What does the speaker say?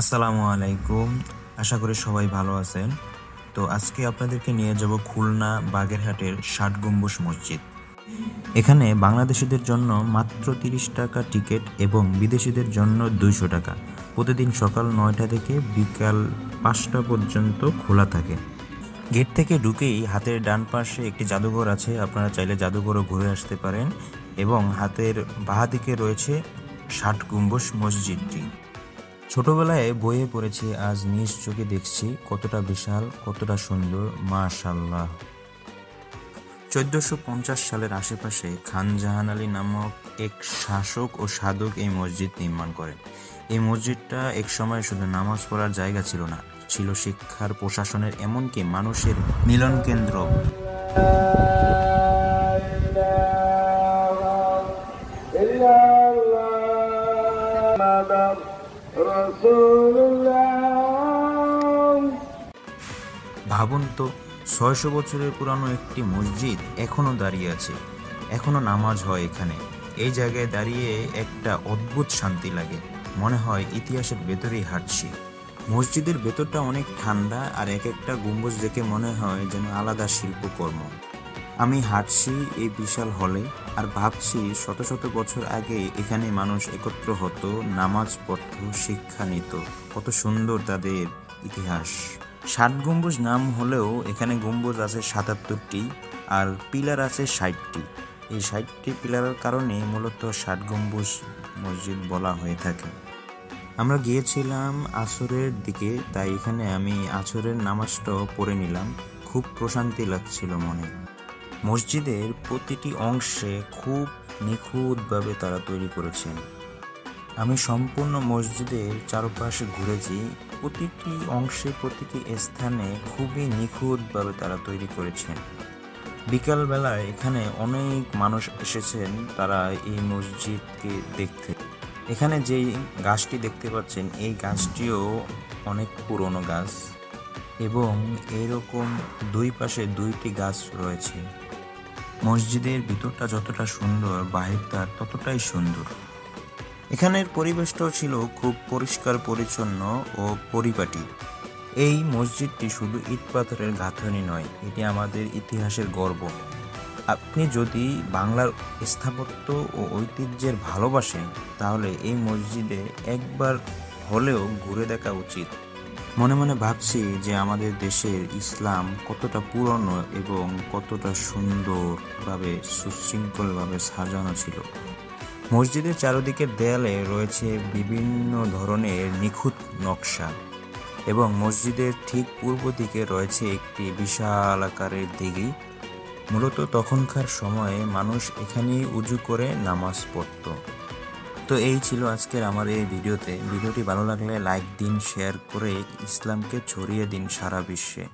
আসসালামু আলাইকুম। আশা করি সবাই ভালো আছেন। তো আজকে আপনাদেরকে নিয়ে যাব খুলনা বাগেরহাটের ষাট গম্বুজ মসজিদ। এখানে বাংলাদেশিদের জন্য মাত্র তিরিশ টাকা টিকিট এবং বিদেশিদের জন্য দুইশো টাকা। প্রতিদিন সকাল নয়টা থেকে বিকাল পাঁচটা পর্যন্ত খোলা থাকে। গেট থেকে ঢুকেই হাতের ডান পাশে একটি জাদুঘর আছে, আপনারা চাইলে জাদুঘরও ঘুরে আসতে পারেন। এবং হাতের বাঁ দিকে রয়েছে ষাট গম্বুজ মসজিদটি। ছোটবেলায় বইয়ে পড়েছি, আজ নিজ চোখে দেখছি কতটা বিশাল, কতটা সুন্দর মাশাল্লাহ চোদ্দশো পঞ্চাশ সালের আশেপাশে খান জাহান আলী নামক এক শাসক ও সাধক এই মসজিদ নির্মাণ করেন। এই মসজিদটা এক সময় শুধু নামাজ পড়ার জায়গা ছিল না, ছিল শিক্ষার, প্রশাসনের, এমনকি মানুষের মিলন কেন্দ্র। Thank you. ভাবুন তো, ছয়শো বছরের পুরানো একটি মসজিদ এখনও দাঁড়িয়ে আছে। এখনও নামাজ হয় এখানে। এই জায়গায় দাঁড়িয়ে একটা অদ্ভুত শান্তি লাগে। মনে হয় ইতিহাসের ভেতরেই হাঁটছি। মসজিদের ভেতরটা অনেক ঠান্ডা আর এক একটা গম্বুজ দেখে মনে হয় যেন আলাদা শিল্পকর্ম। আমি হাঁটছি এই বিশাল হলে আর ভাবছি শত শত বছর আগে এখানে মানুষ একত্র হতো, নামাজ পড়তো, শিক্ষা নিত। কত সুন্দর তাদের ইতিহাস। ষাট গম্বুজ নাম হলেও এখানে গম্বুজ আছে সাতাত্তরটি আর পিলার আছে ষাটটি। এই ষাটটি পিলারের কারণে মূলত ষাট গম্বুজ মসজিদ বলা হয়ে থাকে। আমরা গিয়েছিলাম আসরের দিকে, তাই এখানে আমি আসরের নামাজটাও পড়ে নিলাম। খুব প্রশান্তি লাগছিল মনে। মসজিদের প্রতিটি অংশে খুব নিখুঁতভাবে তারা তৈরি করেছেন। আমি সম্পূর্ণ মসজিদের চারপাশে ঘুরেছি। প্রতিটি অংশে, প্রতিটি স্থানে খুবই নিখুঁতভাবে তারা তৈরি করেছেন। বিকালবেলায় এখানে অনেক মানুষ এসেছেন, তারা এই মসজিদকে দেখতে। এখানে যেই গাছটি দেখতে পাচ্ছেন, এই গাছটিও অনেক পুরনো গাছ এবং এরকম দুই পাশে দুইটি গাছ রয়েছে। মসজিদের ভিতরটা যতটা সুন্দর বাহিরটা ততটাই সুন্দর। এখানের পরিবেশটাও ছিল খুব পরিষ্কার, পরিচ্ছন্ন ও পরিপাটি। এই মসজিদটি শুধু ইট পাথরের গাঁথনি নয়, এটি আমাদের ইতিহাসের গর্ব। আপনি যদি বাংলার স্থাপত্য ও ঐতিহ্যের ভালোবাসেন, তাহলে এই মসজিদে একবার হলেও ঘুরে দেখা উচিত। মনে মনে ভাবছি যে আমাদের দেশের ইসলাম কতটা পুরনো এবং কতটা সুন্দরভাবে, সুশৃঙ্খলভাবে সাজানো ছিল। মসজিদের চারদিকের দেয়ালে রয়েছে বিভিন্ন ধরনের নিখুঁত নকশা এবং মসজিদের ঠিক পূর্ব দিকে রয়েছে একটি বিশাল আকারের দিঘি। মূলত তখনকার সময়ে মানুষ এখানেই উজু করে নামাজ পড়তো। তো এই ছিল আজকের আমার এই ভিডিওতে। ভিডিওটি ভালো লাগলে লাইক দিন, শেয়ার করে ইসলামকে ছড়িয়ে দিন সারা বিশ্বে।